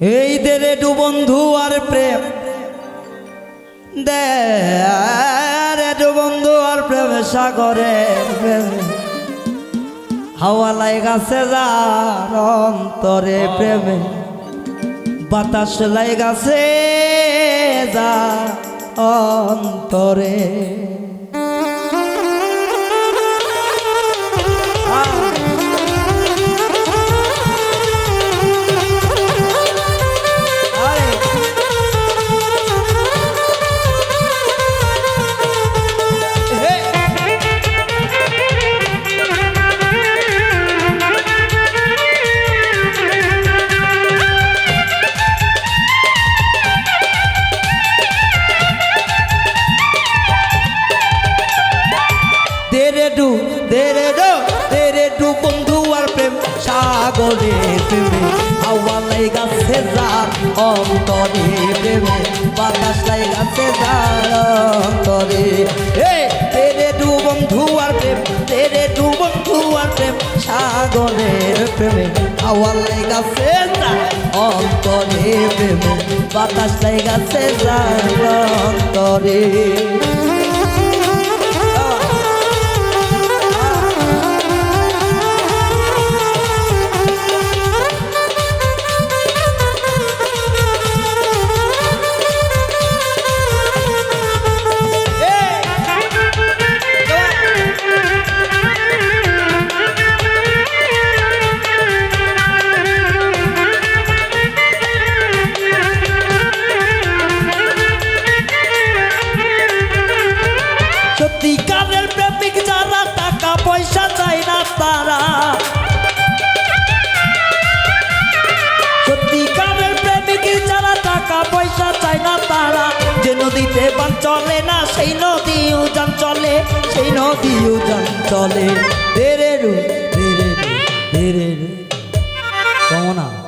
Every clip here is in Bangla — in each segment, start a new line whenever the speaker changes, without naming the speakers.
এই দেরে ডু বন্ধু আর প্রেম। দে ডু বন্ধু আর প্রেম সাগরে হাওয়া লাই গাছে যার অন্তরে প্রেমে। বাতাস লাই গাছে যা অন্তরে। ডু দেরে ডো দেরে ডু বন্ধু আর প্রেম, সাগরে প্রেমে। হাওয়া লাই গাছে যার অন্তরে প্রেমে। বাতাস লাই গাছে যার অন্তরে। দেরে ডু বন্ধু আর প্রেম দেরে ডু বন্ধু আর প্রেম সাগরের প্রেমে। হাওয়া লাই গাছে যার অন্তরে প্রেমে। বাতাস লাই গাছে যার অন্তরে। প্রেমিক যারা, টাকা পয়সা চায় না তারা। সত্যিকারের প্রেমিক যারা, টাকা পয়সা চায় না তারা। যে নদীতে বান চলে না, সেই নদী উজান চলে, সেই নদী উজান চলে। ধীরে রু ধীরে রু ধীরে রু কমনা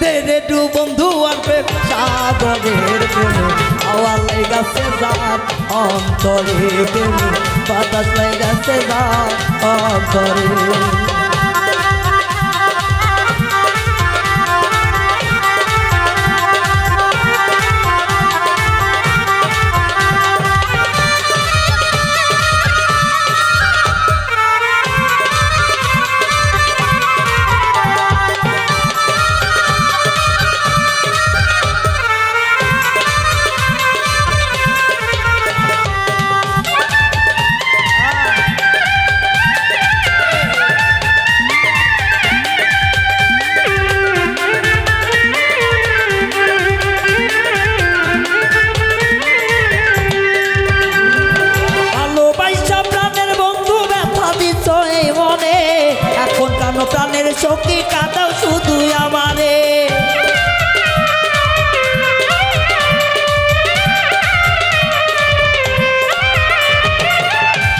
দেরে ডু বন্ধু প্রেম সাগরের প্রেমে। হাওয়া লেগাছে যার অন্তরে প্রেমে। বাতাস লেগাছে যার অন্তরে শক্তি কাটাও শুধু আমারে।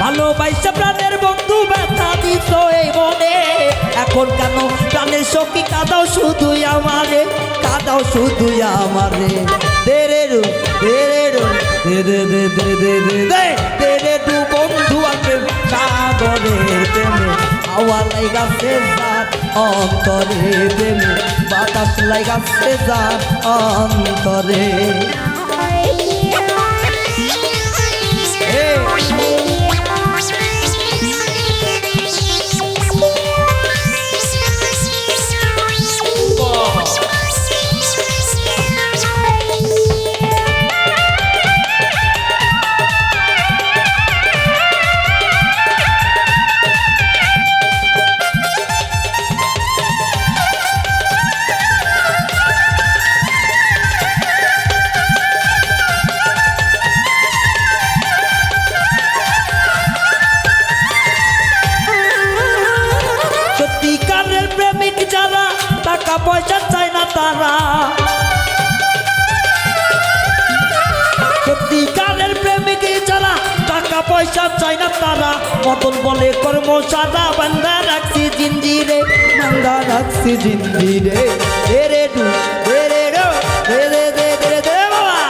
ভালোবাসা প্রাণের বন্ধু ব্যথা দিচ্ছ এই মনে। এখন কেন প্রাণের শক্তি কাদাও শুধু আমারে, কাদাও শুধু আমারে। দেরে রু দেরে রু দেরে দে দে দে দে দে দেরে টু বন্ধু আছে সাগরের লাইগাছে যার অন্তরে প্রেমে বাতাস লাগা যার অন্তরে। টাকা পয়সা চায় না তারা। সত্যিকারের প্রেমিক যারা টাকা পয়সা চায় না তারা। মতন বলে, কর্ম সাদা বান্ধা রাখছি জিঞ্জিরে বান্ধা রাখছি জিঞ্জিরে এরে ডু এরে ডো এরে দে দে দে বাবা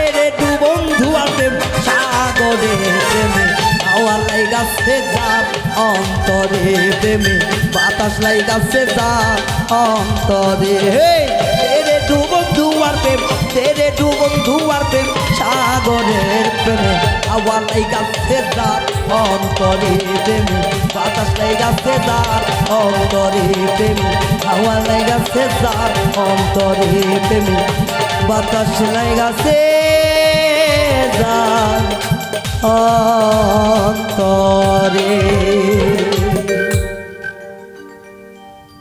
এরে ডু বন্ধু আছে সাগরে প্রেমে হাওয়া লাইগাছে যার অন্তরে প্রেমে বাতাস লাইগাছে যার অন্তরে। হে ডু বন্ধু আর প্রেম সাগরের প্রেমে হাওয়া লাইগাছে যার অন্তরে প্রেমে বাতাস লাইগাছে যার অন্তরে প্রেমে হাওয়া লাইগাছে যার অন্তরে প্রেমে বাতাস লাইগাছে যার অন্তরে।